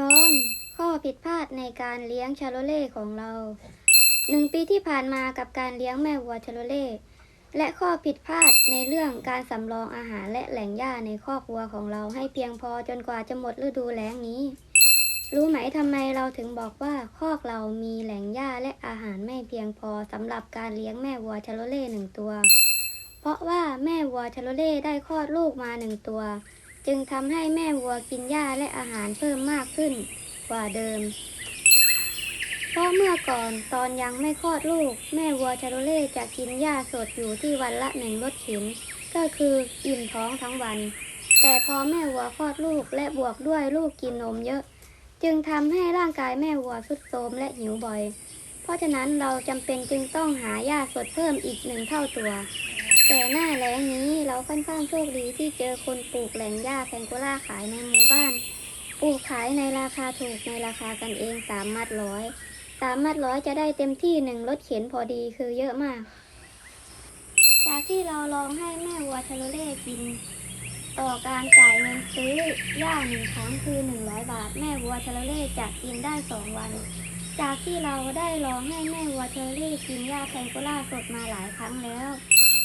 ตอนข้อผิดพลาดในการเลี้ยงชาโลเล่ของเราหนึ่งปีที่ผ่านมากับการเลี้ยงแม่วัวชาโลเล่และข้อผิดพลาดในเรื่องการสำรองอาหารและแหล่งหญ้าในครอกวัวของเราให้เพียงพอจนกว่าจะหมดฤดูแล้งนี้ รู้ไหมทำไมเราถึงบอกว่าคอกเรามีแหล่งหญ้าและอาหารไม่เพียงพอสำหรับการเลี้ยงแม่วัวชาโลเล่หนึ่งตัว เพราะว่าแม่วัวชาโลเล่ได้คลอดลูกมาหนึ่งตัว จึงทำให้แม่วัวกินหญ้าและอาหารเพิ่มมากขึ้นกว่าเดิม เพราะเมื่อก่อนตอนยังไม่คลอดลูก แม่วัวชาโลเล่จะกินหญ้าสดอยู่ที่วันละหนึ่งรถเข็นก็คืออิ่มท้องทั้งวัน แต่พอแม่วัวคลอดลูกและบวกด้วยลูกกินนมเยอะ จึงทำให้ร่างกายแม่วัวทรุดโทรมและหิวบ่อย เพราะฉะนั้นเราจำเป็นจึงต้องหาหญ้าสดเพิ่มอีกหนึ่งเท่าตัว แต่หน้าแล้งนี้ เราค่อนข้างโชคดีที่เจอคนปลูกแหล่งหญ้าแพงโกล่าขายในหมู่บ้าน ปลูกขายในราคาถูกในราคากันเองสามมัดร้อยสามมัดร้อยจะได้เต็มที่หนึ่งรถเข็นพอดีคือเยอะมาก จากที่เราลองให้แม่วัวชาโลเล่กิน ต่อการจ่ายเงินซื้อหญ้าหนึ่งครั้งคือหนึ่งร้อยบาท แม่วัวชาโลเล่จะกินได้สองวัน จากที่เราได้ลองให้แม่วัวชาโลเล่กินหญ้าแพงโกล่าสดมาหลายครั้งแล้ว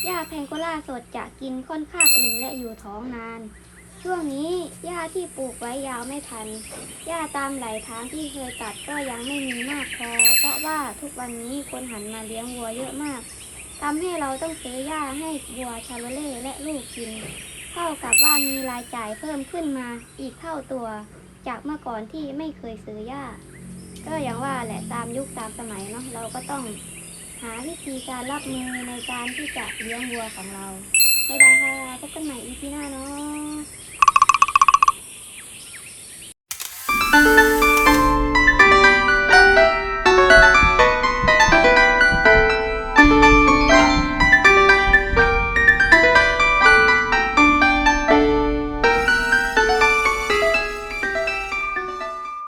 หญ้าแพงโกล่าสดจะกินค่อนข้างอิ่มและอยู่ท้องนาน ช่วงนี้หญ้าที่ปลูกไว้ยาวไม่ทันหญ้าตามไหลทางที่เคยตัดก็ยังไม่มีมากพอ เพราะว่าทุกวันนี้คนหันมาเลี้ยงวัวเยอะมากทำให้เราต้องซื้อหญ้าให้วัวชาโลเล่และลูกกิน เท่ากับว่ามีรายจ่ายเพิ่มขึ้นมาอีกเท่าตัว จากเมื่อก่อนที่ไม่เคยซื้อหญ้าก็อย่างว่าแหละตามยุคตามสมัยเนาะเราก็ต้อง หาวิธีการรับมือในการที่จะเลี้ยงวัวของเราบ๊ายบายค่ะพบกันใหม่อีพีหน้าเนาะ